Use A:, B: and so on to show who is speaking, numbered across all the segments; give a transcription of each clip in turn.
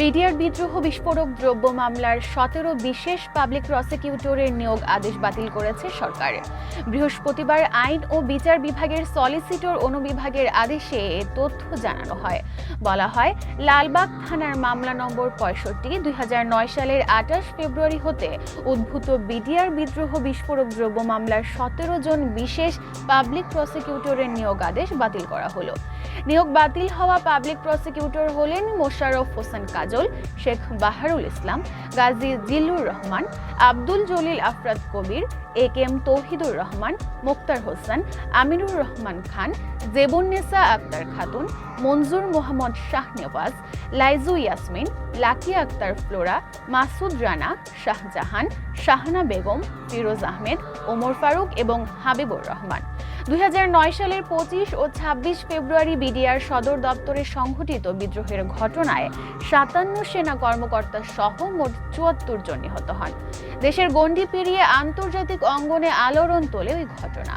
A: BDR বিদ্রোহ বিস্ফোরক দ্রব্য মামলার সতেরো বিশেষ পাবলিক প্রসিকিউটরের নিয়োগ আদেশ বাতিল করেছে সরকার। বৃহস্পতিবার আইন ও বিচার বিভাগের সলিসিটর অনুবিভাগের আদেশে তথ্য জানানো হয়। বলা হয়, লালবাগ থানার মামলা নম্বর পঁয়ষট্টি, দুই সালের আঠাশ ফেব্রুয়ারি হতে উদ্ভূত বিডিআর বিদ্রোহ বিস্ফোরক দ্রব্য মামলার সতেরো জন বিশেষ পাবলিক প্রসিকিউটরের নিয়োগ আদেশ বাতিল করা হলো। নিয়োগ বাতিল হওয়া পাবলিক প্রসিকিউটর হলেন Mosharraf Hossain Kajal, Sheikh Baharul Islam, Gazi Jillur Rahman, Abdul Jalil Afrad Kabir, A K M Tauhidur Rahman, Moktar Hossain, Aminur Rahman Khan, Jebunnesa Akhter Khatun Manjur Mohammad Shahnewaz Laiju Yasmin, Lucky Akhter Flora, Masud Rana, Shahjahan, Shahna Begum, Firoz Ahmed, Omar Faruk এবং হাবিবুর রহমান। দুই হাজার নয় সালের পঁচিশ ও ২৬ ফেব্রুয়ারি BDR সদর দপ্তরে সংঘটিত বিদ্রোহের ঘটনায় সাতান্ন সেনা কর্মকর্তা সহ মোট চুয়াত্তর জন নিহত হন। দেশের গণ্ডি পেরিয়ে আন্তর্জাতিক অঙ্গনে আলোড়ন তোলে ওই ঘটনা।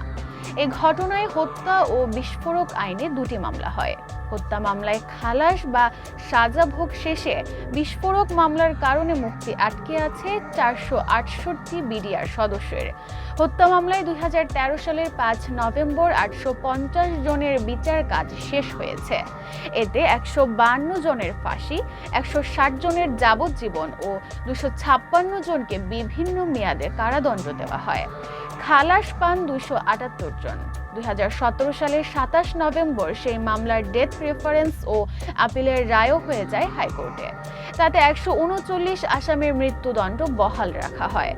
A: এই ঘটনায় হত্যা ও বিস্ফোরক আইনে দুটি মামলা হয়। হত্যা মামলায় খালাস বা সাজা ভোগ শেষে বিস্ফোরক মামলার কারণে মুক্তি আটকে আছে চারশো আটষট্টি বিডিআর সদস্যের। হত্যা মামলায় দুই সালের পাঁচ নভেম্বর আটশো পঞ্চাশ জনের বিচার কাজ শেষ হয়েছে। এতে একশো বান্ন জনের ফাঁসি, একশো ষাট জনের যাবজ্জীবন ও দুশো ছাপ্পান্ন জনকে বিভিন্ন মেয়াদে কারাদণ্ড দেওয়া হয়। খালাস পান দুইশো আটাত্তর জন। দুই সালের সাতাশ নভেম্বর সেই মামলার ডেথ রেফারেন্স ও আপিলের রায়ও হয়ে যায় হাইকোর্টে। তাতে একশো উনচল্লিশ আসামির মৃত্যুদণ্ড বহাল রাখা হয়।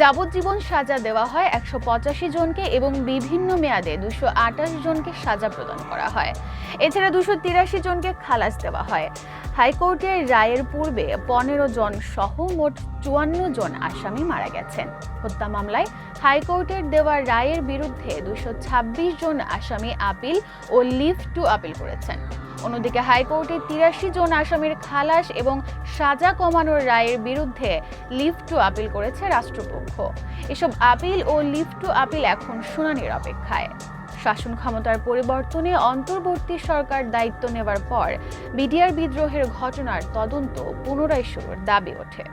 A: যাবজ্জীবন সাজা দেওয়া হয় একশো পঁচাশি জনকে এবং বিভিন্ন মেয়াদে দুশো আটাশ জনকে সাজা প্রদান করা হয়। এছাড়া দুশো তিরাশি জনকে খালাস দেওয়া হয়। হাইকোর্টের রায়ের পূর্বে পনেরো জন সহ মোট চুয়ান্ন জন আসামি মারা গেছেন। হত্যা মামলায় হাইকোর্টের দেওয়া রায়ের বিরুদ্ধে দুশো ছাব্বিশ জন আসামি আপিল ও লিভ টু আপিল করেছেন। অন্যদিকে হাইকোর্টে তিরাশি জন আসামির খালাস এবং সাজা কমানোর রায়ের বিরুদ্ধে লিভ টু আপিল করেছে রাষ্ট্রপক্ষ। এসব আপিল ও লিভ টু আপিল এখন শুনানির অপেক্ষায়। শাসন ক্ষমতার পরিবর্তনে অন্তর্বর্তী সরকার দায়িত্ব নেওয়ার পর বিডিআর বিদ্রোহের ঘটনার তদন্ত পুনরায় শুরুর দাবি ওঠে।